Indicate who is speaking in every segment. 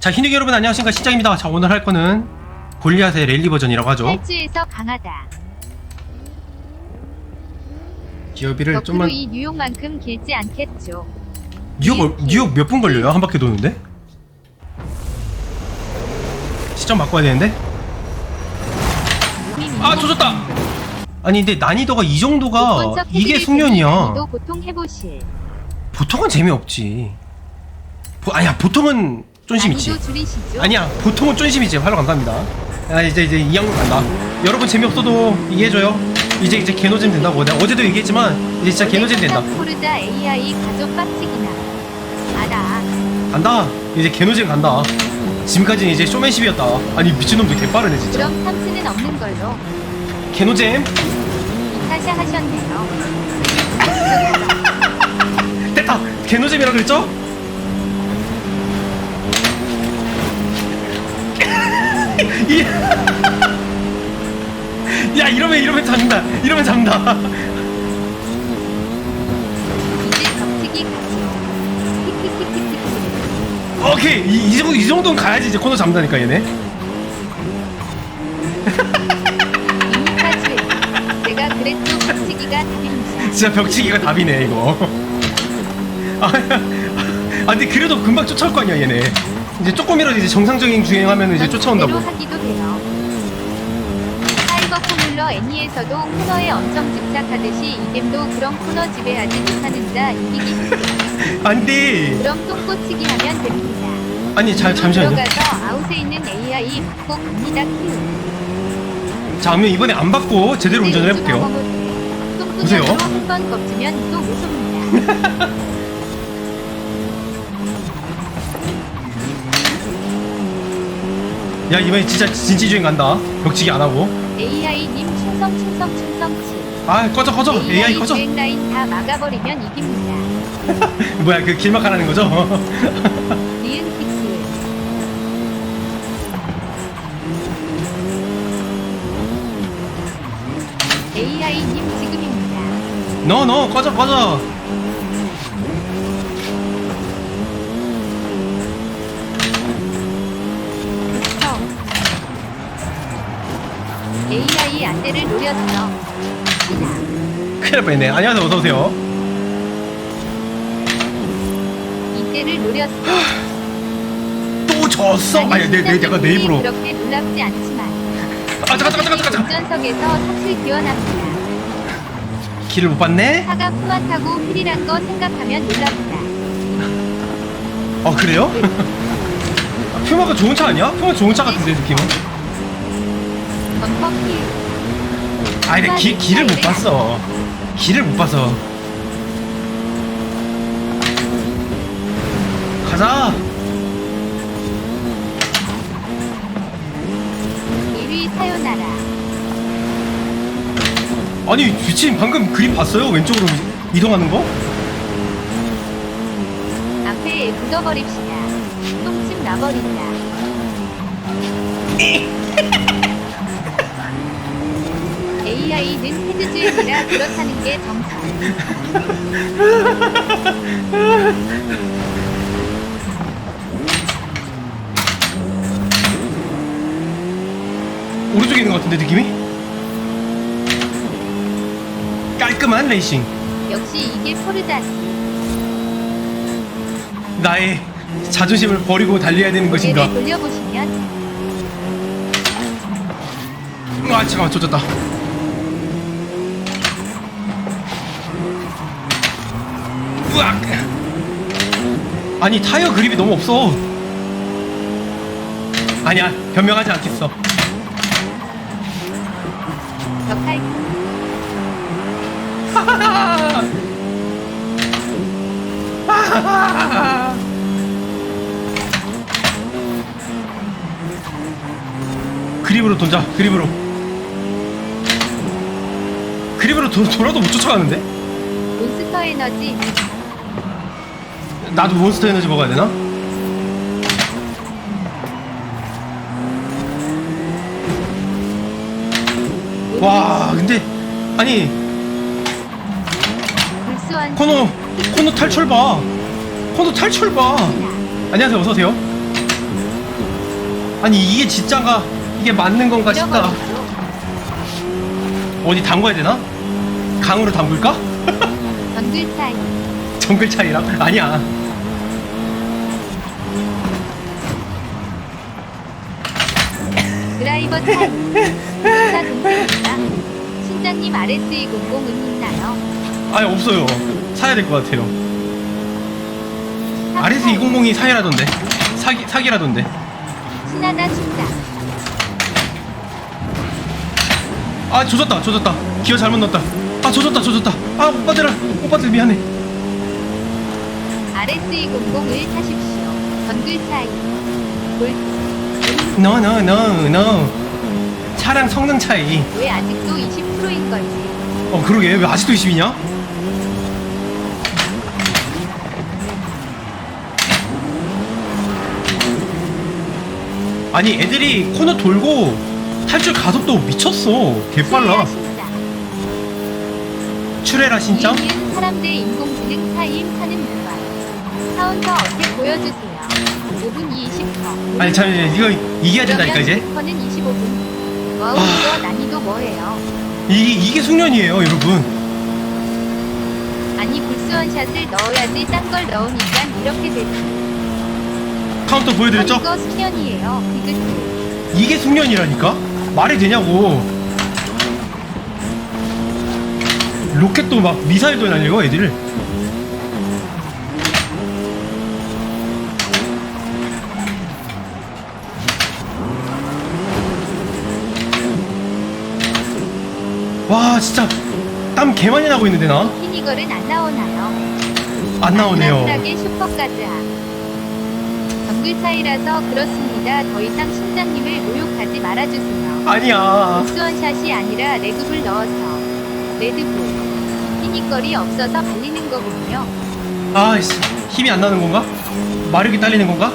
Speaker 1: 자 hindu 여러분 안녕하십니까? 시장입니다. 자 오늘 할 거는 골리앗의 랠리 버전이라고 하죠.
Speaker 2: 탈주에서 강하다.
Speaker 1: 기어비를 좀만
Speaker 2: 이 뉴욕만큼 길지 않겠죠.
Speaker 1: 뉴욕 얼- 뉴욕 몇 분 걸려요? 한 바퀴 도는데? 시점 바꿔야 되는데? 아 조졌다! 아니 근데 난이도가 이 정도가 이게 숙련이야.
Speaker 2: 도 보통 해보실.
Speaker 1: 보통은 재미없지 보, 아니야 보통은 쫀심 있지.
Speaker 2: 줄이시죠.
Speaker 1: 아니야 보통은 쫀심이지. 활로 감사합니다. 아 이제 이제 이 양로 간다. 여러분 재미없어도 이해해줘요. 이제 이제 개노잼 된다고. 내가 어제도 얘기했지만 이제 진짜 개노잼 된다.
Speaker 2: 포르자 AI 가족 빡치기나. 알아.
Speaker 1: 간다. 이제 개노잼 간다. 지금까지는 이제 쇼맨십이었다. 아니 미친놈들 개빠르네 진짜.
Speaker 2: 그럼 참치는 없는 걸로.
Speaker 1: 개노잼?
Speaker 2: 이타샤 하셨네요.
Speaker 1: 됐다. 개노잼이라 그랬죠? 야 이러면 이러면 잡는다 이러면.
Speaker 2: 키키키키키키.
Speaker 1: 오케이 이, 이, 정도, 이 정도는 가야지 이제 코너 잡는다니까 얘네. 진짜 벽치기가 답이네 이거 아, 아 그래도 금방 쫓아올 거 아니야 얘네 이제 조금이라도 이제 정상적인 주행하면 이제 쫓아온다고
Speaker 2: 하기도 돼요. 사이버 포뮬러 애니에서도 코너에 엄청 집착하듯이 이 겜도 그런 코너 지배하지 못하는 자 이기기 쉽죠.
Speaker 1: 안돼
Speaker 2: 그럼 똥꼬치기 하면 됩니다.
Speaker 1: 아니 자, 잠시만요
Speaker 2: 들어가서 아웃에 있는 AI 받고 갑니다 키우.
Speaker 1: 자 그러면 이번에 안 받고 제대로 운전을 해볼게요 보세요.
Speaker 2: 한번 겁주면 또 무섭니다.
Speaker 1: 야 이번에 진짜 진지 주행 간다 벽치기 안 하고
Speaker 2: AI님 충성 충성 충성치.
Speaker 1: 아 꺼져 꺼져 AI 꺼져
Speaker 2: 주행 라인 다 막아버리면 이깁니다.
Speaker 1: 뭐야 그 길막하라는 거죠?
Speaker 2: 니은 픽스. AI님 지금입니다.
Speaker 1: 너너 꺼져 꺼져
Speaker 2: 성. AI 안대를 노렸어.
Speaker 1: 큰일 날 뻔했네 안녕하세요 어서 오세요
Speaker 2: 이때를 노렸어.
Speaker 1: 또 졌어? 아니 내, 내, 내가 내 입으로
Speaker 2: 그렇게 놀랍지 않지만.
Speaker 1: 아 잠깐 잠깐 잠깐 잠깐
Speaker 2: 운전석에서 사실 기원합니다.
Speaker 1: 길을 못 봤네?
Speaker 2: 차가 푸맛하고 휠이란 거 생각하면 놀랍니다.
Speaker 1: 아 그래요? 아, 퓨마가 좋은 차 아니야? 퓨마 좋은 차 같은데 느낌은. 아니 근데 기, 길을 못 봤어 길을 못 봐서 가자
Speaker 2: 1위 사요나라.
Speaker 1: 아니 미친 방금 그림 봤어요? 왼쪽으로 이동하는 거?
Speaker 2: 앞에 묻어버립시다. 똥침 나버린다. AI는 헤드주행이라 그렇다는 게 정설.
Speaker 1: 오른쪽에 있는 것 같은데 느낌이? 깔끔한 레이싱
Speaker 2: 역시 이게 포르자지.
Speaker 1: 나의 자존심을 버리고 달려야 되는 것인가
Speaker 2: 돌려보시면
Speaker 1: 아 잠깐만 젖었다 으악. 아니 타이어 그립이 너무 없어. 아니야 변명하지 않겠어. 그립으로 돈자 그립으로. 그립으로 도, 돌아도 못 쫓아가는데?
Speaker 2: 몬스터 에너지
Speaker 1: 나도 몬스터 에너지 먹어야 되나? 와 근데 아니 코너 코너 탈출 봐 코너 탈출 봐 안녕하세요 어서 오세요 아니 이게 진짜가 이게 맞는 건가 싶다. 어디 담궈야 되나? 강으로 담글까?
Speaker 2: 정글 차이.
Speaker 1: 정글 차이랑? 아니야
Speaker 2: 드라이버 차이. 동생입니다. 신장님 RS200은 있나요?
Speaker 1: 아니 없어요 사야 될 것 같아요 RS 200이 사기라던데 사기, 사기라던데
Speaker 2: 신하나 신장.
Speaker 1: 아 조졌다 조졌다 기어 잘못 넣었다 아 조졌다 조졌다 아 오빠들아 오빠들 미안해
Speaker 2: RS200을 타십시오. 정글 차이. 골,
Speaker 1: no no no no 차량 성능 차이
Speaker 2: 왜 아직도 20%인 거지?
Speaker 1: 어 그러게 왜 아직도 20이냐? 아니 애들이 코너 돌고 탈출 가속도 미쳤어 개빨라 출해라 진짜
Speaker 2: 이은 사람 대 인공지능 차이임 하는 누가. 카운터 어택 보여주세요. 5분 20초.
Speaker 1: 아니 참 이거 이겨야 된다니까 이제
Speaker 2: 는 25분. 와우
Speaker 1: 아.
Speaker 2: 이거 난이도 뭐예요?
Speaker 1: 이게 이게 숙련이에요 여러분
Speaker 2: 아니 불스원 샷을 넣어야지 딴 걸 넣으니까 이렇게 되지.
Speaker 1: 카운터 보여드렸죠?
Speaker 2: 이거 숙련이에요.
Speaker 1: 이게 숙련이라니까 말이 되냐고 로켓도 막 미사일도 날리고 애들 와 진짜 땀 개 많이 나고 있는데 나 안
Speaker 2: 피니걸은 안 나오나요?
Speaker 1: 나오네요.
Speaker 2: 정글 차이라서 그렇습니다. 더 이상 신장님을 모욕하지 말아주세요.
Speaker 1: 아니야
Speaker 2: 복수원 샷이 아니라 레그불 넣어서 레드불 피니걸이 없어서 발리는 거군요.
Speaker 1: 아이씨 힘이 안 나는 건가? 마력이 딸리는 건가?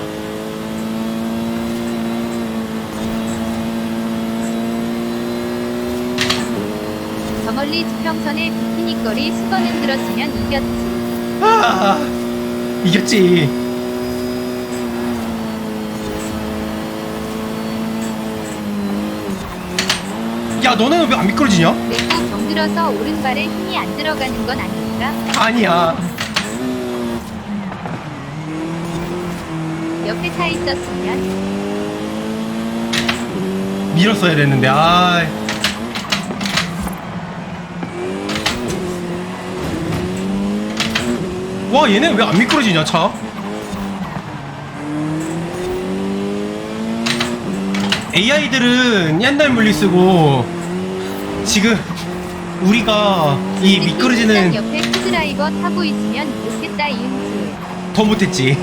Speaker 2: 저 멀리 지평선에 비피니걸이 수건을 들었으면 이겼지.
Speaker 1: 아 이겼지 야 너네는 왜 안 미끄러지냐?
Speaker 2: 그리고 병들어서 오른발에 힘이 안 들어가는 건 아닐까?
Speaker 1: 아니야
Speaker 2: 옆에 타 있었으면
Speaker 1: 밀었어야 됐는데 아 와, 얘네 왜 안 미끄러지냐, 차? AI들은 옛날 물리 쓰고, 지금 우리가 이 미끄러지는
Speaker 2: 옆에 크드라이버 타고 있으면 좋겠다 이은지.
Speaker 1: 더 못했지.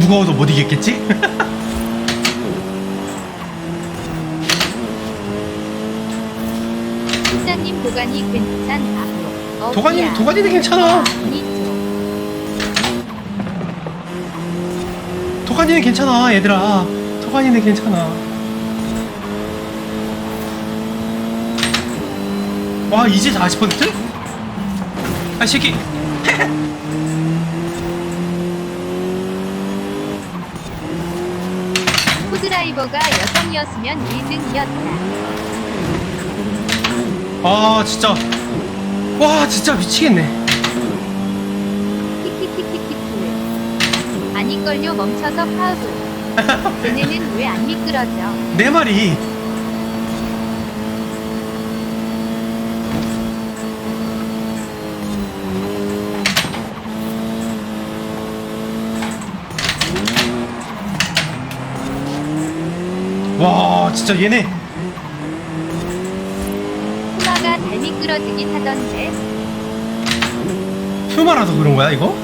Speaker 1: 무거워도 못 이겼겠지?
Speaker 2: 신장님 도가니 괜찮다. 어,
Speaker 1: 도가니,
Speaker 2: 미안.
Speaker 1: 도가니는 괜찮아.
Speaker 2: 아니죠.
Speaker 1: 도가니는 괜찮아, 얘들아. 도가니는 괜찮아. 와, 이제 40%? 아, 이 새끼.
Speaker 2: 코드라이버가 여성이었으면 1등이었다.
Speaker 1: 아, 진짜. 와, 진짜 미치겠네.
Speaker 2: 키키키키키키. 아니걸요 멈춰서 파울. 쟤네는 왜 안 미끄러져?
Speaker 1: 내 말이. 와, 진짜 얘네.
Speaker 2: 후마가 잘 미끄러지긴 하던데.
Speaker 1: 퓨마라서 그런 거야, 이거?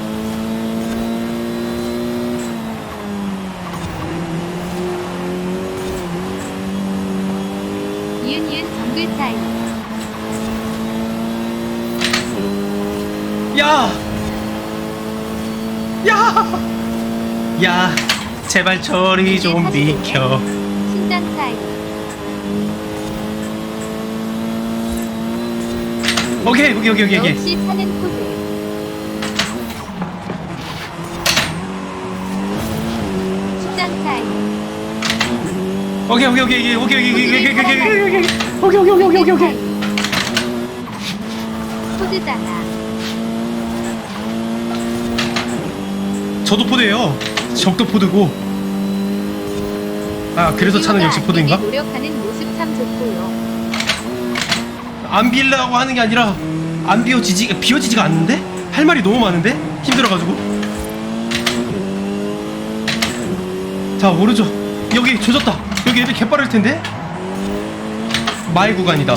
Speaker 2: 이은이은 정글 차이.
Speaker 1: 야! 야! 야, 제발 저리 좀 비켜.
Speaker 2: 신장 차이.
Speaker 1: 오케이, 오케이, 오케이, 오케이. 오케이.
Speaker 2: 역시 타는 코드. 타임.
Speaker 1: 오케이 오케이 오케이 오케이 오케이 오케이 오케이 오케이 오케이 오케이 오케이 오케이 오케이 오케이 오케이 오케이
Speaker 2: 포드잖아.
Speaker 1: 저도 포드예요 적도 포드고 아 그래서 차는 역시 포드인가?
Speaker 2: 노력하는 모습 참 좋고요.
Speaker 1: 안 빌라고 하는 게 아니라 안 비워지지 비워지지가 않는데? 할 말이 너무 많은데? 힘들어가지고. 자 오른쪽 여기 조졌다. 여기 애들 개빠를 텐데? 마의 구간이다.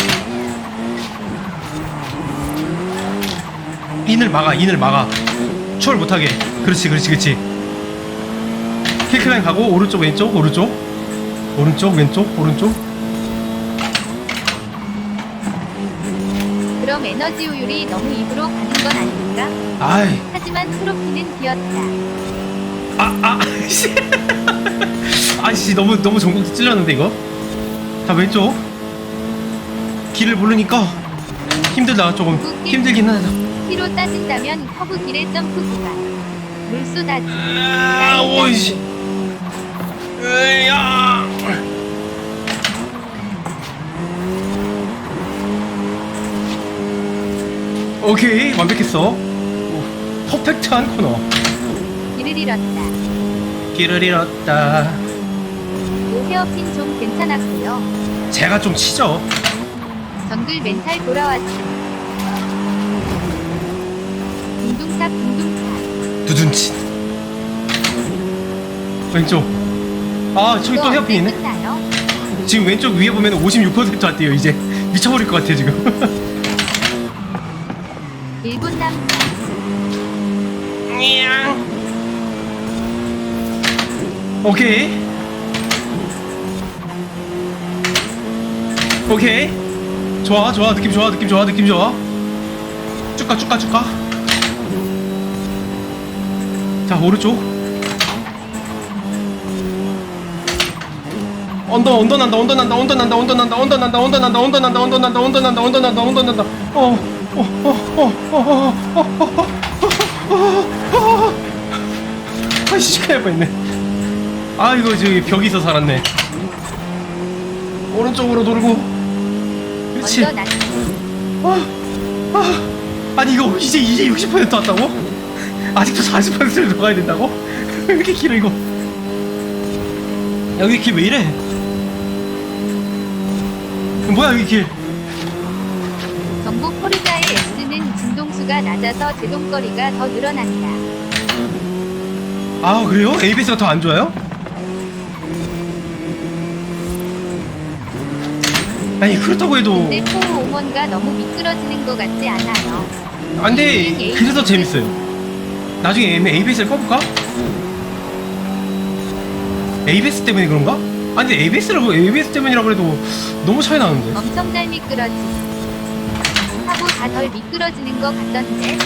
Speaker 1: 인을 막아 인을 막아. 추월 못하게. 그렇지 그렇지 그렇지. 킬클라인 가고 오른쪽 왼쪽 오른쪽. 오른쪽 왼쪽 오른쪽
Speaker 2: 그럼 에너지 우율이 너무 입으로 가는 건 아닐까?
Speaker 1: 아이
Speaker 2: 하지만 트로피는 비었다.
Speaker 1: 아, 아, 씨. 아씨, 너무, 너무 전곡 찔렸는데, 이거? 자, 왼쪽. 길을 모르니까 힘들다, 조금. 힘들긴 하다.
Speaker 2: 키로 따진다면 커브길의 점프 구간. 물 쏟아지.
Speaker 1: 아, 오이씨. 으야. 오케이, 완벽했어. 오, 퍼펙트한 코너.
Speaker 2: 길을 잃었다.
Speaker 1: 길을 잃었다.
Speaker 2: 요 헤어핀 좀 괜찮았고요.
Speaker 1: 제가 좀 치죠.
Speaker 2: 정글 멘탈 돌아왔지. 둥둥탑 둥둥탑.
Speaker 1: 두둔친 왼쪽 아 저기 또 헤어핀 있네
Speaker 2: 끝나요?
Speaker 1: 지금 왼쪽 위에 보면 56% 왔대요 이제 미쳐버릴 것 같아요 지금
Speaker 2: 1분 남짓.
Speaker 1: 오케이 오케이 좋아 좋아 느낌 좋아 느낌 좋아 느낌 좋아 쭉 가 쭉 가 쭉 가 자 오른쪽 언더 언더 난다 언더 난다 언더 난다 언더 난다 언더 난다 언더 난다 언더 난다 언더 난다 언더 난다 언더 난다 언더 난다 어어어어어 아, 시식할 뻔했네. 아, 이거 저기 벽에서 살았네. 오른쪽으로 돌고. 그렇지.
Speaker 2: 먼저 낫지.
Speaker 1: 아, 아, 아니 이거 이제 이제 60% 왔다고? 아직도 40%를 녹아야 된다고? 왜 이렇게 길어 이거? 여기 길 왜 이래? 뭐야 여기 길?
Speaker 2: 진동수가 낮아서 제동거리가 더 늘어난다.
Speaker 1: 아 그래요? ABS가 더 안 좋아요? 아니 그렇다고 해도
Speaker 2: 근데 포 오먼가 너무 미끄러지는 것 같지 않아요.
Speaker 1: 안돼 그래서 재밌어요. 나중에 ABS를 꺼볼까? ABS 때문에 그런가? 아니 ABS라고 ABS 때문이라고 해도 너무 차이 나는데.
Speaker 2: 엄청 잘 미끄러지. 다 덜 미끄러지는 것 같던데.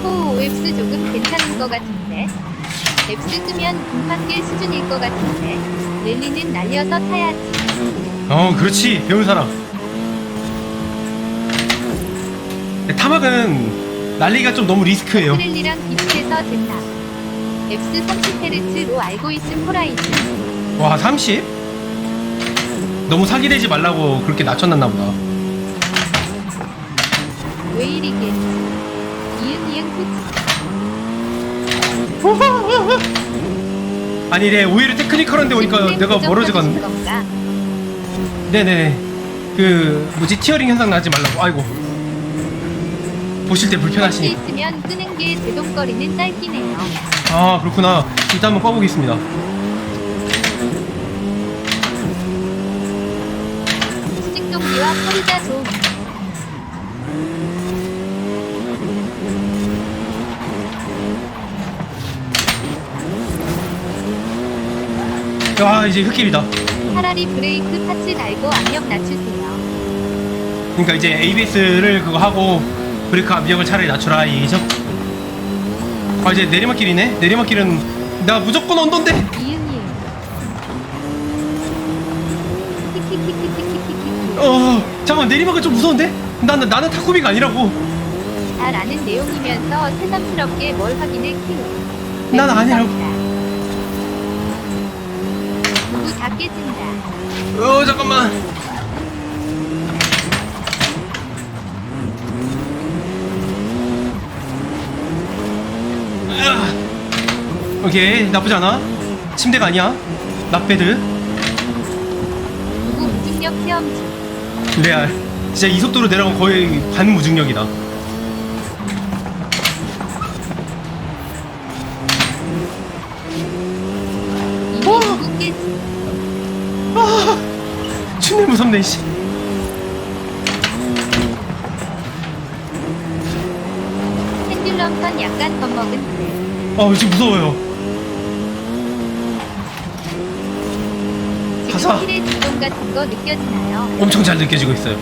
Speaker 2: 포 OX 조금 괜찮은 것 같은데. 앱스 끄면 금판길 수준일 것 같은데. 랠리는 날려서 타야지.
Speaker 1: 어 그렇지 배운 사람. 타막은 난리가 좀 너무 리스크예요.
Speaker 2: 트렐리랑 비슷해서 됐나. 앱스 30Hz로 알고 있음 호라이즌.
Speaker 1: 와 30? 너무 사기되지 말라고 그렇게 낮춰놨나 보다.
Speaker 2: 왜 이리겠지. 이응 이응 후치.
Speaker 1: 아니 네 오히려 테크니컬한데 오니까 내가 멀어져 갔는데.
Speaker 2: 건가?
Speaker 1: 네네네. 그 뭐지 티어링 현상 나지 말라고. 아이고. 보실 때
Speaker 2: 할수
Speaker 1: 불편하시니까.
Speaker 2: 있으면 끄는 게 제동거리는 짧기네요.
Speaker 1: 아 그렇구나. 일단 한번 꺼보겠습니다.
Speaker 2: 수직 동기와 포르자 좋 음.
Speaker 1: 아 이제 흙길이다.
Speaker 2: 차라리 브레이크 파츠 달고 압력 낮추세요.
Speaker 1: 그러니까 이제 ABS를 그거 하고 브레이크 압력을 차라리 낮춰라 이 얘기죠. 아 이제 내리막길이네. 내리막길은 나 무조건 언던데.
Speaker 2: 이응 이응. 키키키키키키키키.
Speaker 1: 어 잠깐 내리막은 좀 무서운데? 나는 나는 타코비가 아니라고.
Speaker 2: 잘 아는 내용이면서 새삼스럽게 뭘 확인을 키우.
Speaker 1: 난 아니라고.
Speaker 2: 다 깨진다.
Speaker 1: 어 잠깐만 으아. 오케이 나쁘지 않아 침대가 아니야
Speaker 2: 누구 무중력 체험지.
Speaker 1: 레알 진짜 이 속도로 내려가면 거의 반무중력이다 아 침대 무섭네
Speaker 2: 씨선 약간 겁먹은데.
Speaker 1: 아 지금 무서워요 가자.
Speaker 2: 지금 힐의 진동 같은 거 느껴지나요?
Speaker 1: 엄청 잘 느껴지고 있어요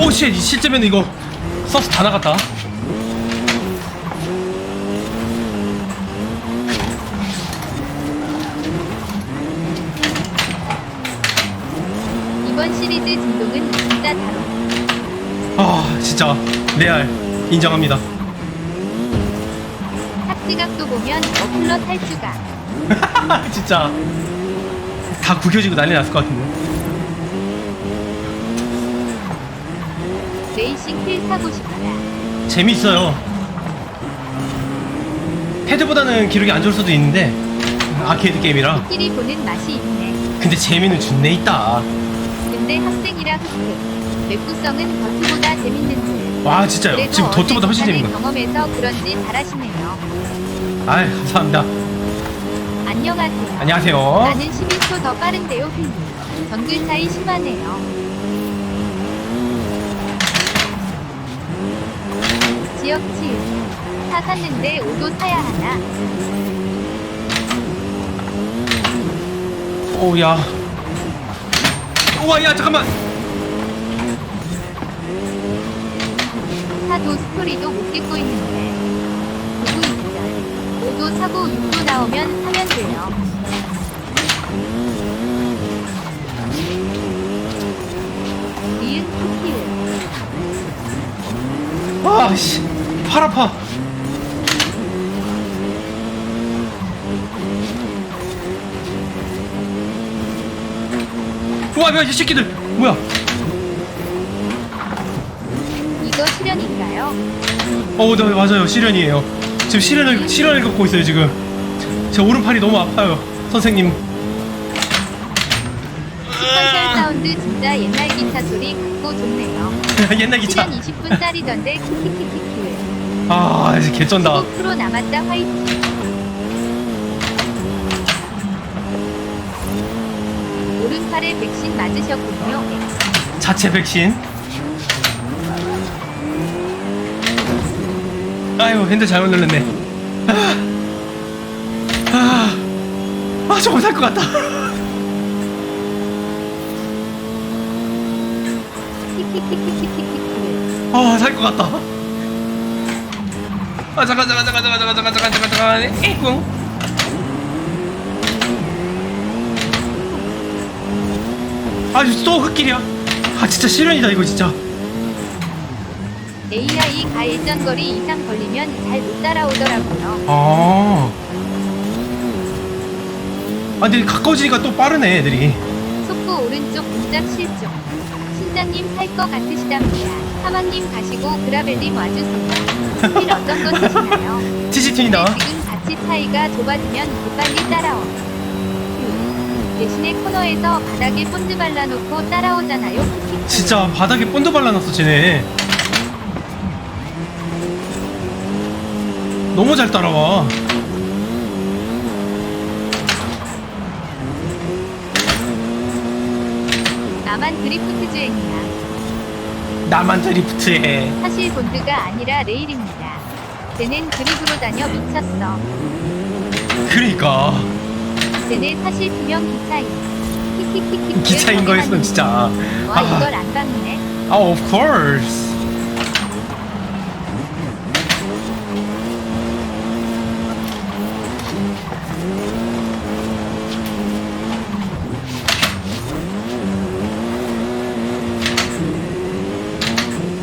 Speaker 1: 오씨 실제면 이거 서스 다 나갔다
Speaker 2: 이번 시리즈 진동은 진짜 다뤄.
Speaker 1: 아 진짜 레알 인정합니다
Speaker 2: 탑지각도 보면 어플러 탈주가.
Speaker 1: 진짜 다 구겨지고 난리 났을 것 같은데
Speaker 2: 레이싱 힐 사고 싶다.
Speaker 1: 재밌어요 패드보다는 기록이 안 좋을 수도 있는데 아케이드 게임이라
Speaker 2: 끼리 보는 맛이 있네.
Speaker 1: 근데 재미는 준내 있다
Speaker 2: 근데 학생이라 흑흑. 맥구성은 더트보다 재밌는데.
Speaker 1: 와 진짜요 지금 더트보다 훨씬
Speaker 2: 어제
Speaker 1: 재밌는 거
Speaker 2: 경험해서 그런지 잘하시네요.
Speaker 1: 아이 감사합니다
Speaker 2: 안녕하세요.
Speaker 1: 안녕하세요
Speaker 2: 나는 11초 더 빠른데요, 휘 정글 차이 심하네요. 지역 치유. 사 샀는데 5도 사야 하나?
Speaker 1: 오야 우와 야 잠깐만
Speaker 2: 사도 스토리도 못 깼고 있는데. 누구 있죠? 5도 사고 6도 나오면 사면 돼요. 이은 쿠키를.
Speaker 1: 아씨 팔 아파 와 뭐야 이 새끼들 뭐야
Speaker 2: 이거 실현인가요?
Speaker 1: 어, 네, 맞아요. 시련이에요. 지금 시련을, 시련을 겪고 있어요, 지금. 제 오른팔이 너무 아파요. 선생님.
Speaker 2: 컨설 사운드 진짜 옛날 기차 소리 같고 좋네요.
Speaker 1: 옛날 기차.
Speaker 2: 실현 20분 짜리던데 키키키키키.
Speaker 1: 아, 이제 개쩐다.
Speaker 2: 15% 남았다 화이팅. 오른팔에 백신 맞으셨군요.
Speaker 1: 자체 백신. 아유, 핸들 잘못 눌렀네. 아, 아, 아 저거 살 것 같다.
Speaker 2: 키키키키키키키.
Speaker 1: 아, 살 것 같다. 아, 잠깐, 잠깐, 잠깐, 잠깐, 잠깐, 잠깐, 잠깐, 잠깐, 잠깐, 에이꿍. 아, 또 흙길이야. 아, 진짜 시련이다, 이거 진짜.
Speaker 2: AI 가일전 거리 이상 걸리면 잘 못 따라오더라고요.
Speaker 1: 아. 아, 근데 가까워지니까 또 빠르네, 애들이.
Speaker 2: 속구 오른쪽 문짝 실종. 신장님 살 거 같으시답니다. 사막님 가시고 그라벨님 와주세요. 스킬 어떤 거 쓰시나요?
Speaker 1: TCT이다.
Speaker 2: 근데 지금 가치 차이가 좁아지면 더 빨리 따라오. 휴. 대신에 코너에서 바닥에 본드 발라놓고 따라오잖아요.
Speaker 1: 진짜 바닥에 본드 발라놨어, 쟤네. 너무 잘 따라와.
Speaker 2: 나만 드리프트 주행이야.
Speaker 1: 나만 드리프트해.
Speaker 2: 사실 본드가 아니라 레일입니다. 쟤넨 그립으로 다녀 미쳤어.
Speaker 1: 그러니까.
Speaker 2: 쟤네 사실 투명 기차인. 키키키키.
Speaker 1: 기차인 거였으면 진짜.
Speaker 2: 와
Speaker 1: 아.
Speaker 2: 이걸 안 박네.
Speaker 1: 아, of course.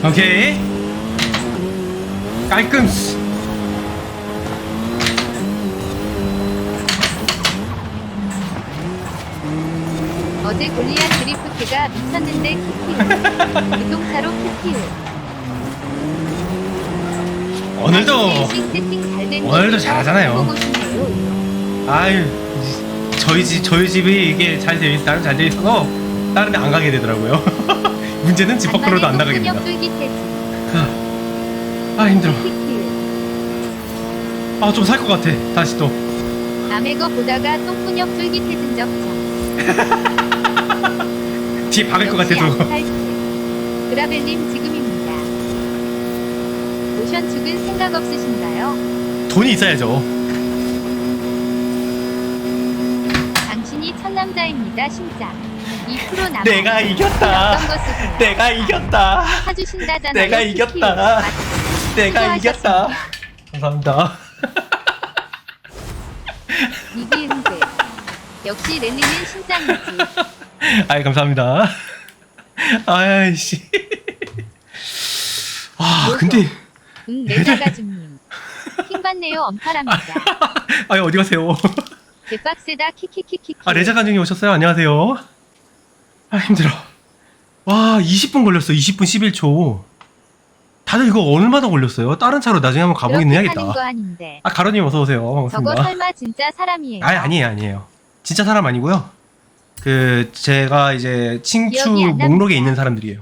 Speaker 1: 오케이. 깔끔.
Speaker 2: 내가 미쳤는데 키키우. 자동차로 키키우.
Speaker 1: 오늘도 오늘도 잘하잖아요. 아유 저희 집 저희 집이 이게 잘 되어 있 나름 잘 되어 있어서 다른 데 안 가게 되더라고요. 문제는 집 밖으로도 안 나가게 된다.
Speaker 2: 쫄깃해지.
Speaker 1: 아 힘들어. 아 좀 살 것 같아. 다시 또.
Speaker 2: 남의 거 보다가 똥fun역 쫄깃해진 적 참.
Speaker 1: 뒤에 박을 것 같아서.
Speaker 2: 안탈지. 그라벨님 지금입니다. 모션 축은 생각 없으신가요?
Speaker 1: 돈이 있어야죠.
Speaker 2: 당신이 천남자입니다, 심장. 2% 남아.
Speaker 1: 내가 이겼다.
Speaker 2: 어떤 거 쓰세요?
Speaker 1: 내가 이겼다.
Speaker 2: 사주신다잖아요.
Speaker 1: 내가
Speaker 2: 키키.
Speaker 1: 이겼다.
Speaker 2: 맞-
Speaker 1: 내가 이겼다.
Speaker 2: 수고하셨습니다.
Speaker 1: 감사합니다.
Speaker 2: 이기은들. 역시 랠리는 심장이지.
Speaker 1: 아이 감사합니다. 아이씨. 아 근데
Speaker 2: 응, 내자가즘님. 킹받네요, 엄팔합니다.
Speaker 1: 아 어디 가세요?
Speaker 2: 개빡세다, 키키키키키.
Speaker 1: 아 레자 간증이 오셨어요. 안녕하세요. 아 힘들어. 와 20분 걸렸어. 20분 11초. 다들 이거 얼마나 걸렸어요? 다른 차로 나중에 한번 가보긴
Speaker 2: 그렇게 하는 거
Speaker 1: 해야겠다.
Speaker 2: 아닌데.
Speaker 1: 아 가로님 어서 오세요.
Speaker 2: 저거
Speaker 1: 반갑습니다.
Speaker 2: 설마 진짜 사람이에요?
Speaker 1: 아니 아니에요 아니에요. 진짜 사람 아니고요. 그 제가 이제
Speaker 2: 기억이 안 납니다.
Speaker 1: 목록에 있는 사람들이에요.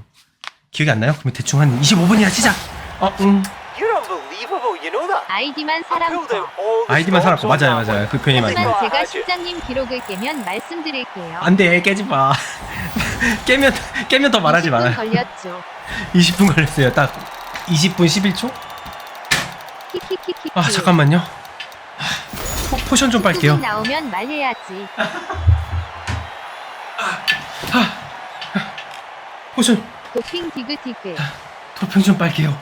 Speaker 1: 기억이 안 나요? 그러면 대충 한 25분이나 치자. 어, 음.
Speaker 3: You're unbelievable, you know that?
Speaker 2: 아이디만 사람.
Speaker 3: the
Speaker 1: 아이디만 살았고 맞아요 맞아요. 그 표현이 맞아요.
Speaker 2: 하지만 제가. 실장님 기록을 깨면 말씀드릴게요.
Speaker 1: 안 돼 깨지 마. 깨면 깨면 더 말하지
Speaker 2: 20분
Speaker 1: 마.
Speaker 2: 걸렸죠.
Speaker 1: 20분 걸렸어요. 딱 20분 11초?
Speaker 2: 키키키키키.
Speaker 1: 아 잠깐만요. 포, 포션 좀 빨게요.
Speaker 2: 분 나오면 말해야지.
Speaker 1: 포션
Speaker 2: 도핑 디그디그.
Speaker 1: 도평 좀 빨게요.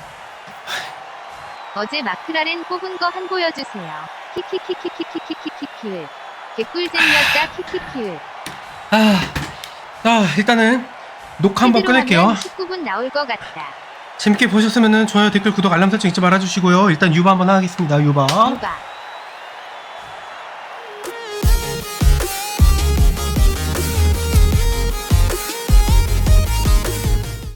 Speaker 2: 어제 마크라렌 뽑은 거 한 보여주세요. 키키키키키키키키키. 개꿀잼이었다 키키키.
Speaker 1: 아, 아 일단은 녹화 한번 끊을게요.
Speaker 2: 19분 나올 것 같다.
Speaker 1: 재밌게 보셨으면 좋아요, 댓글, 구독, 알람 설정 잊지 말아주시고요. 일단 유바 한번 하겠습니다. 유바.
Speaker 2: 누가?